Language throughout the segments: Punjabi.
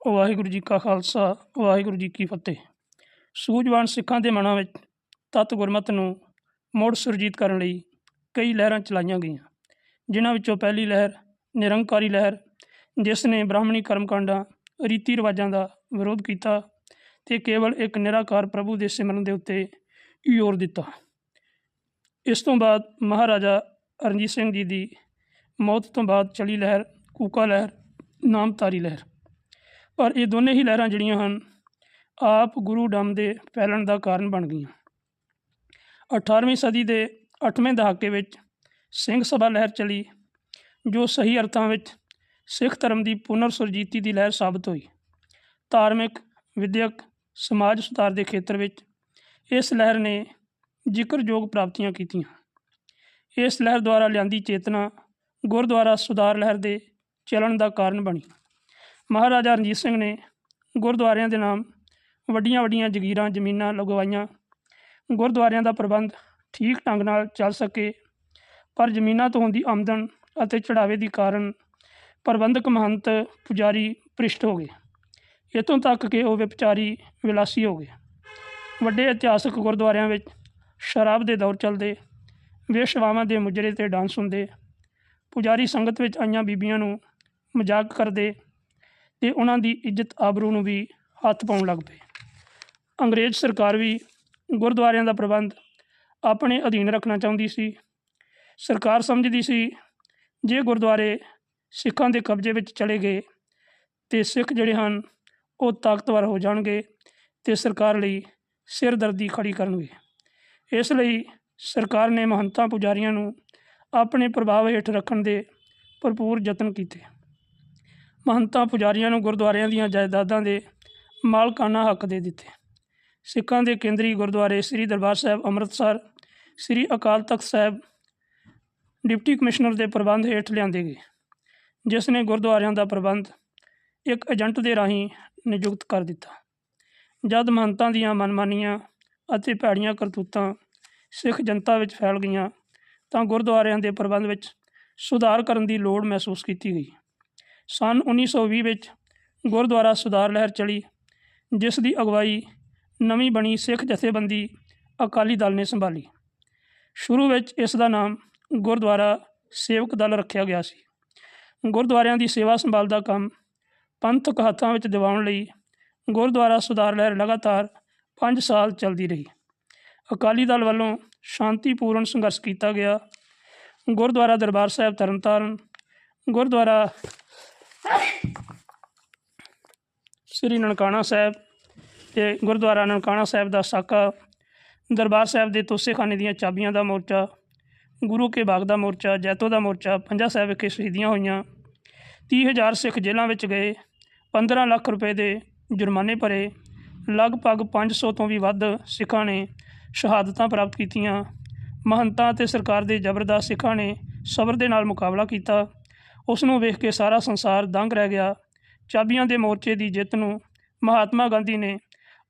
ਵਾਹਿਗੁਰੂ ਜੀ ਕਾ ਖਾਲਸਾ, ਵਾਹਿਗੁਰੂ ਜੀ ਕੀ ਫਤਿਹ। ਸੂਝਵਾਨ ਸਿੱਖਾਂ ਦੇ ਮਨਾਂ ਵਿੱਚ ਤਤ ਗੁਰਮਤ ਨੂੰ ਮੁੜ ਸੁਰਜੀਤ ਕਰਨ ਲਈ ਕਈ ਲਹਿਰਾਂ ਚਲਾਈਆਂ ਗਈਆਂ, ਜਿਨ੍ਹਾਂ ਵਿੱਚੋਂ ਪਹਿਲੀ ਲਹਿਰ ਨਿਰੰਕਾਰੀ ਲਹਿਰ, ਜਿਸ ਨੇ ਬ੍ਰਾਹਮਣੀ ਕਰਮਕਾਂਡਾਂ, ਰੀਤੀ ਰਿਵਾਜਾਂ ਦਾ ਵਿਰੋਧ ਕੀਤਾ ਤੇ ਕੇਵਲ ਇੱਕ ਨਿਰਾਕਾਰ ਪ੍ਰਭੂ ਦੇ ਸਿਮਰਨ ਦੇ ਉੱਤੇ ਜ਼ੋਰ ਦਿੱਤਾ। ਇਸ ਤੋਂ ਬਾਅਦ ਮਹਾਰਾਜਾ ਰਣਜੀਤ ਸਿੰਘ ਜੀ ਦੀ ਮੌਤ ਤੋਂ ਬਾਅਦ ਚਲੀ ਲਹਿਰ, ਕੂਕਾ ਲਹਿਰ ਨਾਮਤਾਰੀ ਲਹਿਰ। ਪਰ ਇਹ ਦੋਨੇ ਹੀ ਲਹਿਰਾਂ ਜਿਹੜੀਆਂ ਹਨ, ਆਪ ਗੁਰੂ ਡੰਮ ਦੇ ਫੈਲਣ ਦਾ ਕਾਰਨ ਬਣ ਗਈਆਂ। 18ਵੀਂ ਸਦੀ ਦੇ 8ਵੇਂ ਦਹਾਕੇ ਵਿੱਚ ਸਿੰਘ ਸਭਾ ਲਹਿਰ ਚਲੀ, ਜੋ ਸਹੀ ਅਰਥਾਂ ਵਿੱਚ ਸਿੱਖ ਧਰਮ ਦੀ ਪੁਨਰ ਸੁਰਜੀਤੀ ਦੀ ਲਹਿਰ ਸਾਬਤ ਹੋਈ। ਧਾਰਮਿਕ, ਵਿਦਿਅਕ, ਸਮਾਜ ਸੁਧਾਰ ਦੇ ਖੇਤਰ ਵਿੱਚ ਇਸ ਲਹਿਰ ਨੇ ਜ਼ਿਕਰਯੋਗ ਪ੍ਰਾਪਤੀਆਂ ਕੀਤੀਆਂ। ਇਸ ਲਹਿਰ ਦੁਆਰਾ ਲਿਆਂਦੀ ਚੇਤਨਾ ਗੁਰਦੁਆਰਾ ਸੁਧਾਰ ਲਹਿਰ ਦੇ ਚੱਲਣ ਦਾ ਕਾਰਨ ਬਣੀ। ਮਹਾਰਾਜਾ ਰਣਜੀਤ ਸਿੰਘ ਨੇ ਗੁਰਦੁਆਰਿਆਂ ਦੇ ਨਾਮ ਵੱਡੀਆਂ ਵੱਡੀਆਂ ਜ਼ਗੀਰਾਂ, ਜ਼ਮੀਨਾਂ ਲਗਵਾਈਆਂ। ਗੁਰਦੁਆਰਿਆਂ ਦਾ ਪ੍ਰਬੰਧ ਠੀਕ ਢੰਗ ਨਾਲ ਚੱਲ ਸਕੇ, ਪਰ ਜ਼ਮੀਨਾਂ ਤੋਂ ਹੁੰਦੀ ਆਮਦਨ ਅਤੇ ਚੜਾਵੇ ਦੀ ਕਾਰਨ ਪ੍ਰਬੰਧਕ ਮਹੰਤ ਪੁਜਾਰੀ ਭ੍ਰਿਸ਼ਟ ਹੋ ਗਏ। ਇੱਥੋਂ ਤੱਕ ਕਿ ਉਹ ਵਿਪਚਾਰੀ ਵਿਲਾਸੀ ਹੋ ਗਏ। ਵੱਡੇ ਇਤਿਹਾਸਕ ਗੁਰਦੁਆਰਿਆਂ ਵਿੱਚ ਸ਼ਰਾਬ ਦੇ ਦੌਰ ਚੱਲਦੇ, ਵੇਸ਼ਵਾਵਾਂ ਦੇ ਮੁਜਰੇ ਤੇ ਡਾਂਸ ਹੁੰਦੇ, ਪੁਜਾਰੀ ਸੰਗਤ ਵਿੱਚ ਆਈਆਂ ਬੀਬੀਆਂ ਨੂੰ ਮਜ਼ਾਕ ਕਰਦੇ ਤੇ ਉਹਨਾਂ ਦੀ ਇੱਜ਼ਤ ਆਬਰੂ ਨੂੰ ਵੀ ਹੱਥ ਪਾਉਣ ਲੱਗ ਪਏ। ਅੰਗਰੇਜ਼ ਸਰਕਾਰ ਵੀ ਗੁਰਦੁਆਰਿਆਂ ਦਾ ਪ੍ਰਬੰਧ ਆਪਣੇ ਅਧੀਨ ਰੱਖਣਾ ਚਾਹੁੰਦੀ ਸੀ। ਸਰਕਾਰ ਸਮਝਦੀ ਸੀ, ਜੇ ਗੁਰਦੁਆਰੇ ਸਿੱਖਾਂ ਦੇ ਕਬਜ਼ੇ ਵਿੱਚ ਚਲੇ ਗਏ ਤੇ ਸਿੱਖ ਜਿਹੜੇ ਹਨ, ਉਹ ਤਾਕਤਵਰ ਹੋ ਜਾਣਗੇ ਤੇ ਸਰਕਾਰ ਲਈ ਸਿਰਦਰਦੀ ਖੜੀ ਕਰਨਗੇ। ਇਸ ਲਈ ਸਰਕਾਰ ਨੇ ਮਹੰਤਾਂ ਪੁਜਾਰੀਆਂ ਨੂੰ ਆਪਣੇ ਪ੍ਰਭਾਵ ਹੇਠ ਰੱਖਣ ਦੇ ਭਰਪੂਰ ਯਤਨ ਕੀਤੇ। ਮਹੰਤਾਂ ਪੁਜਾਰੀਆਂ ਨੂੰ ਗੁਰਦੁਆਰਿਆਂ ਦੀਆਂ ਜਾਇਦਾਦਾਂ ਦੇ ਮਾਲਕਾਨਾ ਹੱਕ ਦੇ ਦਿੱਤੇ। ਸਿੱਖਾਂ ਦੇ ਕੇਂਦਰੀ ਗੁਰਦੁਆਰੇ ਸ੍ਰੀ ਦਰਬਾਰ ਸਾਹਿਬ ਅੰਮ੍ਰਿਤਸਰ, ਸ੍ਰੀ ਅਕਾਲ ਤਖਤ ਸਾਹਿਬ ਡਿਪਟੀ ਕਮਿਸ਼ਨਰ ਦੇ ਪ੍ਰਬੰਧ ਹੇਠ ਲਿਆਂਦੇ ਗਏ, ਜਿਸ ਨੇ ਗੁਰਦੁਆਰਿਆਂ ਦਾ ਪ੍ਰਬੰਧ ਇੱਕ ਏਜੰਟ ਦੇ ਰਾਹੀਂ ਨਿਯੁਕਤ ਕਰ ਦਿੱਤਾ। ਜਦ ਮਹੰਤਾਂ ਦੀਆਂ ਮਨਮਾਨੀਆਂ ਅਤੇ ਭੈੜੀਆਂ ਕਰਤੂਤਾਂ ਸਿੱਖ ਜਨਤਾ ਵਿੱਚ ਫੈਲ ਗਈਆਂ, ਤਾਂ ਗੁਰਦੁਆਰਿਆਂ ਦੇ ਪ੍ਰਬੰਧ ਵਿੱਚ ਸੁਧਾਰ ਕਰਨ ਦੀ ਲੋੜ ਮਹਿਸੂਸ ਕੀਤੀ ਗਈ। ਸਨ 1920 ਵਿੱਚ ਗੁਰਦੁਆਰਾ ਸੁਧਾਰ ਲਹਿਰ ਚਲੀ, ਜਿਸ ਦੀ ਅਗਵਾਈ ਨਵੀਂ ਬਣੀ ਸਿੱਖ ਜਥੇਬੰਦੀ ਅਕਾਲੀ ਦਲ ਨੇ ਸੰਭਾਲੀ। ਸ਼ੁਰੂ ਵਿੱਚ ਇਸ ਦਾ ਨਾਮ ਗੁਰਦੁਆਰਾ ਸੇਵਕ ਦਲ ਰੱਖਿਆ ਗਿਆ ਸੀ। ਗੁਰਦੁਆਰਿਆਂ ਦੀ ਸੇਵਾ ਸੰਭਾਲ ਦਾ ਕੰਮ ਪੰਥਕ ਹੱਥਾਂ ਵਿੱਚ ਦਿਵਾਉਣ ਲਈ ਗੁਰਦੁਆਰਾ ਸੁਧਾਰ ਲਹਿਰ ਲਗਾਤਾਰ 5 ਸਾਲ ਚੱਲਦੀ ਰਹੀ। ਅਕਾਲੀ ਦਲ ਵੱਲੋਂ ਸ਼ਾਂਤੀਪੂਰਨ ਸੰਘਰਸ਼ ਕੀਤਾ ਗਿਆ। ਗੁਰਦੁਆਰਾ ਦਰਬਾਰ ਸਾਹਿਬ ਤਰਨਤਾਰਨ, ਗੁਰਦੁਆਰਾ ਸ੍ਰੀ ਨਨਕਾਣਾ ਸਾਹਿਬ ਤੇ ਗੁਰਦੁਆਰਾ ਨਨਕਾਣਾ ਸਾਹਿਬ ਦਾ ਸਾਕਾ, ਦਰਬਾਰ ਸਾਹਿਬ ਦੇ ਤੋਸੇਖਾਨੇ ਦੀਆਂ ਚਾਬੀਆਂ ਦਾ ਮੋਰਚਾ, ਗੁਰੂ ਕੇ ਬਾਗ ਦਾ ਮੋਰਚਾ, ਜੈਤੋ ਦਾ ਮੋਰਚਾ, ਪੰਜਾ ਸਾਹਿਬ ਵਿਖੇ ਸ਼ਹੀਦੀਆਂ ਹੋਈਆਂ। 30000 ਸਿੱਖ ਜੇਲ੍ਹਾਂ ਵਿੱਚ ਗਏ 15 ਲੱਖ ਰੁਪਏ ਦੇ ਜੁਰਮਾਨੇ ਭਰੇ, ਲਗਭਗ 500 ਤੋਂ ਵੀ ਵੱਧ ਸਿੱਖਾਂ ਨੇ ਸ਼ਹਾਦਤਾਂ ਪ੍ਰਾਪਤ ਕੀਤੀਆਂ। ਮਹੰਤਾਂ ਅਤੇ ਸਰਕਾਰ ਦੇ ਜ਼ਬਰਦਸਤ ਸਿੱਖਾਂ ਨੇ ਸਬਰ ਦੇ ਨਾਲ ਮੁਕਾਬਲਾ ਕੀਤਾ। ਉਸ ਨੂੰ ਵੇਖ ਕੇ ਸਾਰਾ ਸੰਸਾਰ ਦੰਗ ਰਹਿ ਗਿਆ। ਚਾਬੀਆਂ ਦੇ ਮੋਰਚੇ ਦੀ ਜਿੱਤ ਨੂੰ ਮਹਾਤਮਾ ਗਾਂਧੀ ਨੇ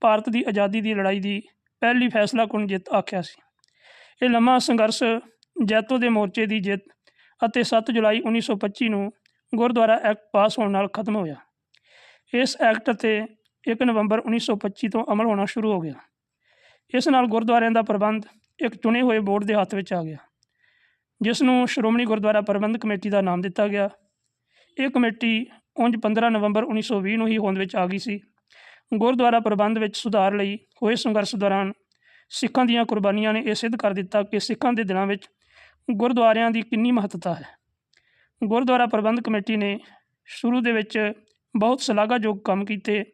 ਭਾਰਤ ਦੀ ਆਜ਼ਾਦੀ ਦੀ ਲੜਾਈ ਦੀ ਪਹਿਲੀ ਫੈਸਲਾ ਫੈਸਲਾਕੁਨ ਜਿੱਤ ਆਖਿਆ ਸੀ। ਇਹ ਲੰਮਾ ਸੰਘਰਸ਼ ਜੈਤੋ ਦੇ ਮੋਰਚੇ ਦੀ ਜਿੱਤ ਅਤੇ 7 ਜੁਲਾਈ 1925 ਨੂੰ ਗੁਰਦੁਆਰਾ ਐਕਟ ਪਾਸ ਹੋਣ ਨਾਲ ਖਤਮ ਹੋਇਆ। ਇਸ ਐਕਟ ਤੇ 1 ਨਵੰਬਰ 1925 ਤੋਂ ਅਮਲ ਹੋਣਾ ਸ਼ੁਰੂ ਹੋ ਗਿਆ। ਇਸ ਨਾਲ ਗੁਰਦੁਆਰਿਆਂ ਦਾ ਪ੍ਰਬੰਧ ਇੱਕ ਚੁਣੇ ਹੋਏ ਬੋਰਡ ਦੇ ਹੱਥ ਵਿੱਚ ਆ ਗਿਆ। ਜਿਸ ਨੂੰ ਸ਼੍ਰੋਮਣੀ ਗੁਰਦੁਆਰਾ ਪ੍ਰਬੰਧਕ ਕਮੇਟੀ ਦਾ ਨਾਮ ਦਿੱਤਾ ਗਿਆ। ਇਹ ਕਮੇਟੀ ਉਂਝ 15 ਨਵੰਬਰ 1920 ਨੂੰ ਹੀ ਹੋਂਦ ਵਿੱਚ ਆ ਗਈ ਸੀ। ਗੁਰਦੁਆਰਾ ਪ੍ਰਬੰਧ ਵਿੱਚ ਸੁਧਾਰ ਲਈ ਹੋਏ ਸੰਘਰਸ਼ ਦੌਰਾਨ ਸਿੱਖਾਂ ਦੀਆਂ ਕੁਰਬਾਨੀਆਂ ਨੇ ਇਹ ਸਿੱਧ ਕਰ ਦਿੱਤਾ ਕਿ ਸਿੱਖਾਂ ਦੇ ਦਿਲਾਂ ਵਿੱਚ ਗੁਰਦੁਆਰਿਆਂ ਦੀ ਕਿੰਨੀ ਮਹੱਤਤਾ ਹੈ। ਗੁਰਦੁਆਰਾ ਪ੍ਰਬੰਧ ਕਮੇਟੀ ਨੇ ਸ਼ੁਰੂ ਦੇ ਵਿੱਚ ਬਹੁਤ ਸ਼ਲਾਘਾਯੋਗ ਕੰਮ ਕੀਤੇ,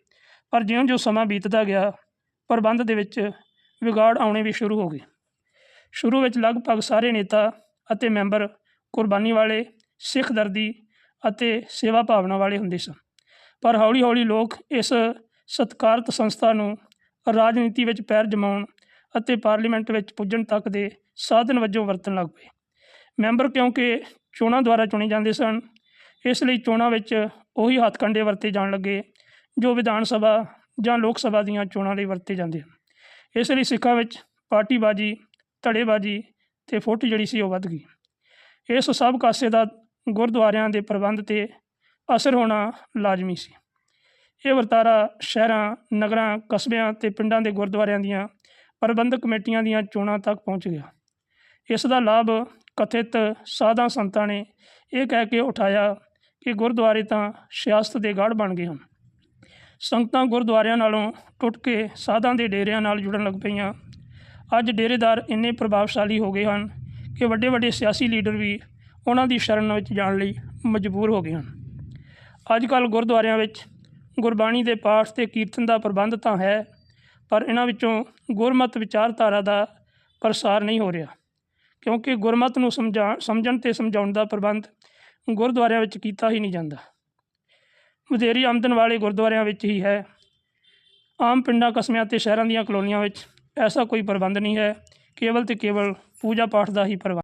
ਪਰ ਜਿਉਂ-ਜਿਉਂ ਸਮਾਂ ਬੀਤਦਾ ਗਿਆ, ਪ੍ਰਬੰਧ ਦੇ ਵਿੱਚ ਵਿਗਾੜ ਆਉਣੇ ਵੀ ਸ਼ੁਰੂ ਹੋ ਗਏ। ਸ਼ੁਰੂ ਵਿੱਚ ਲਗਭਗ ਸਾਰੇ ਨੇਤਾ ਅਤੇ ਮੈਂਬਰ ਕੁਰਬਾਨੀ ਵਾਲੇ, ਸਿੱਖ ਦਰਦੀ ਅਤੇ ਸੇਵਾ ਭਾਵਨਾ ਵਾਲੇ ਹੁੰਦੇ ਸਨ। ਪਰ ਹੌਲੀ-ਹੌਲੀ ਲੋਕ ਇਸ ਸਤਿਕਾਰਤ ਸੰਸਥਾ ਨੂੰ ਰਾਜਨੀਤੀ ਵਿੱਚ ਪੈਰ ਜਮਾਉਣ ਅਤੇ ਪਾਰਲੀਮੈਂਟ ਵਿੱਚ ਪੁੱਜਣ ਤੱਕ ਦੇ ਸਾਧਨ ਵਜੋਂ ਵਰਤਣ ਲੱਗ ਪਏ। ਮੈਂਬਰ ਕਿਉਂਕਿ ਚੋਣਾਂ ਦੁਆਰਾ ਚੁਣੇ ਜਾਂਦੇ ਸਨ, ਇਸ ਲਈ ਚੋਣਾਂ ਵਿੱਚ ਉਹੀ ਹੱਥਕੰਡੇ ਵਰਤੇ ਜਾਣ ਲੱਗੇ, ਜੋ ਵਿਧਾਨ ਸਭਾ ਜਾਂ ਲੋਕ ਸਭਾ ਦੀਆਂ ਚੋਣਾਂ ਲਈ ਵਰਤੇ ਜਾਂਦੇ ਹਨ। ਇਸ ਲਈ ਸਿੱਖਾਂ ਵਿੱਚ ਪਾਰਟੀਬਾਜ਼ੀ, ਧੜੇਬਾਜ਼ੀ ਤੇ ਫੁੱਟ ਜਿਹੜੀ ਸੀ ਉਹ ਵੱਧ ਗਈ। ਇਸ ਸਭ ਕਾਸੇ ਦਾ ਗੁਰਦੁਆਰਿਆਂ ਦੇ ਪ੍ਰਬੰਧ ਤੇ ਅਸਰ ਹੋਣਾ ਲਾਜ਼ਮੀ ਸੀ। ਇਹ ਵਰਤਾਰਾ ਸ਼ਹਿਰਾਂ, ਨਗਰਾਂ, ਕਸਬਿਆਂ ਤੇ ਪਿੰਡਾਂ ਦੇ ਗੁਰਦੁਆਰਿਆਂ ਦੀਆਂ ਪ੍ਰਬੰਧਕ ਕਮੇਟੀਆਂ ਦੀਆਂ ਚੋਣਾਂ ਤੱਕ ਪਹੁੰਚ ਗਿਆ। ਇਸ ਦਾ ਲਾਭ ਕਥਿਤ ਸਾਧਾਂ ਸੰਤਾਂ ਨੇ ਇਹ ਕਹਿ ਕੇ ਉਠਾਇਆ ਕਿ ਗੁਰਦੁਆਰੇ ਤਾਂ ਸਿਆਸਤ ਦੇ ਗੜ ਬਣ ਗਏ ਹਨ। ਸੰਗਤਾਂ ਗੁਰਦੁਆਰਿਆਂ ਨਾਲੋਂ ਟੁੱਟ ਕੇ ਸਾਧਾਂ ਦੇ ਡੇਰਿਆਂ ਨਾਲ ਜੁੜਨ ਲੱਗ ਪਈਆਂ ਅੱਜ ਡੇਰੇਦਾਰ ਇੰਨੇ ਪ੍ਰਭਾਵਸ਼ਾਲੀ ਹੋ ਗਏ ਹਨ ਕਿ ਵੱਡੇ ਵੱਡੇ ਸਿਆਸੀ ਲੀਡਰ ਵੀ ਉਹਨਾਂ ਦੀ ਸ਼ਰਨ ਵਿੱਚ ਜਾਣ ਲਈ ਮਜਬੂਰ ਹੋ ਗਏ ਹਨ। ਅੱਜ ਕੱਲ੍ਹ ਗੁਰਦੁਆਰਿਆਂ ਵਿੱਚ ਗੁਰਬਾਣੀ ਦੇ ਪਾਠ ਤੇ ਕੀਰਤਨ ਦਾ ਪ੍ਰਬੰਧ ਤਾਂ ਹੈ, ਪਰ ਇਹਨਾਂ ਵਿੱਚੋਂ ਗੁਰਮਤ ਵਿਚਾਰਧਾਰਾ ਦਾ ਪ੍ਰਸਾਰ ਨਹੀਂ ਹੋ ਰਿਹਾ, ਕਿਉਂਕਿ ਗੁਰਮਤ ਨੂੰ ਸਮਝਾ, ਸਮਝਣ ਤੇ ਸਮਝਾਉਣ ਦਾ ਪ੍ਰਬੰਧ ਗੁਰਦੁਆਰਿਆਂ ਵਿੱਚ ਕੀਤਾ ਹੀ ਨਹੀਂ ਜਾਂਦਾ। ਵਧੇਰੀ ਆਮਦਨ ਵਾਲੇ ਗੁਰਦੁਆਰਿਆਂ ਵਿੱਚ ਹੀ ਹੈ। ਆਮ ਪਿੰਡਾਂ, ਕਸਬਿਆਂ ਤੇ ਸ਼ਹਿਰਾਂ ਦੀਆਂ ਕਲੋਨੀਆਂ ਵਿੱਚ ਐਸਾ ਕੋਈ ਪ੍ਰਬੰਧ ਨਹੀਂ ਹੈ ਕੇਵਲ ਅਤੇ ਕੇਵਲ ਪੂਜਾ ਪਾਠ ਦਾ ਹੀ ਪ੍ਰਬੰਧ।